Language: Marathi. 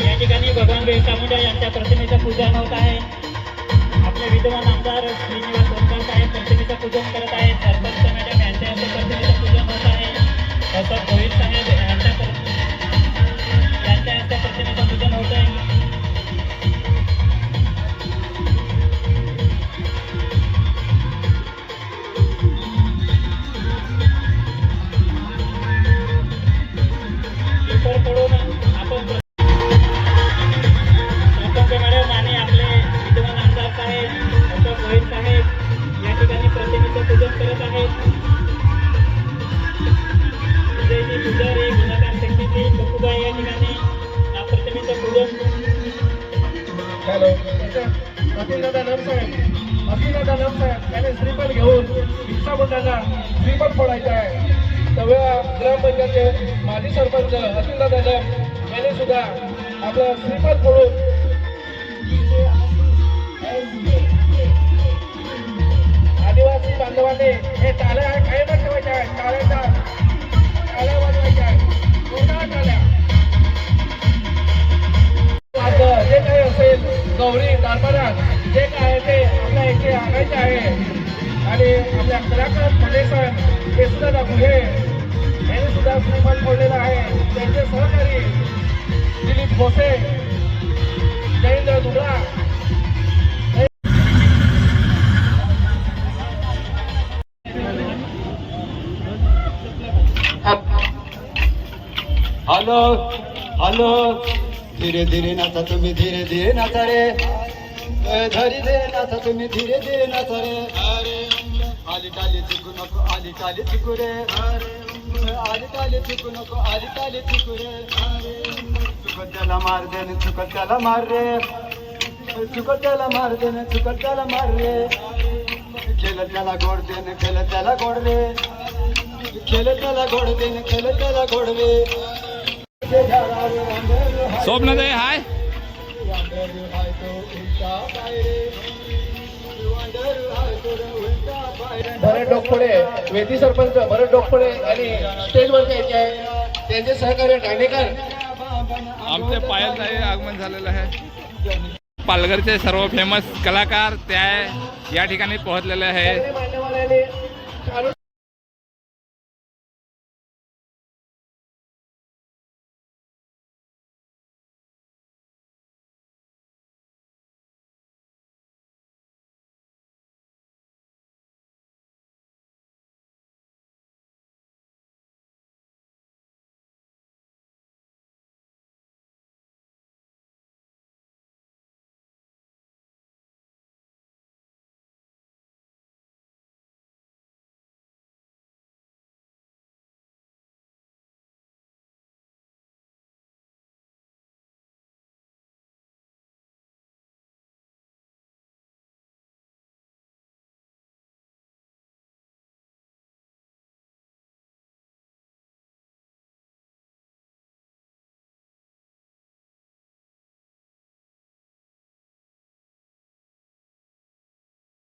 या ठिकाणी भगवान वेंका यांच्या प्रतिमेचं पूजन होत आहे. आपले विद्यमान आमदार श्रीनिवास ओंकार साहेब प्रतिमेचं पूजन करत आहेत. सरपंच मॅडम यांच्या प्रतिमेचं पूजन होत आहे. तसंच आहेत विजयजी पुजारी गुणाकार शक्तीजी बकुबाई या ठिकाणी. प्रतिमेचं पूजन. हॅलो. अतुलदादा त्याने श्रीफळ घेऊन भिक्षा मंडळाला श्रीफळ फोडायचं आहे. तेव्हा ग्रामपंचायतचे माजी सरपंच अतुलदादा नम यांनी सुद्धा आपलं फोडून आदिवासी बांधवांनी गौरी दारपणात जे काय आहे ते आपल्या इथे आणायचे आहे. आणि आपल्या कलाकार फडेसर हे सुद्धा दाखवले यांनी सुद्धा श्रीमान फोडलेलं आहे. त्यांचे सहकारी दिलीप भोसे जयेंद्र दुबळा हॅलो हॅलो. धीरे धीरे नाचा तुम्ही धीरे धीरे नाचा रे. धरी धीरे नाचा तुम्ही धीरे धीरे नाचा रे. अरे आली टाली चुकू नको आली टाली चुकू रे. अरे आली टाली चुकू नको आली टाली चुकू रे. अरे चुकत त्याला मार दे न चुकत त्याला मार रे. चुकत त्याला मार दे न चुकत त्याला मार रे. खेळत त्याला गोड दे न त्याला गोड रे. खेळत त्याला गोड दे न त्याला गोड रे. स्वप्नदय हाय. भरत डोकपडे वेदी सरपंच भरत डोकपडे आणि स्टेजवर यायचे आहे त्यांचे सहकार्य ठाणेकर. आमचे पायलचं आगमन झालेलं आहे. पालघरचे सर्व फेमस कलाकार त्या या ठिकाणी पोहोचलेले आहे. मान्यवरांनी चालू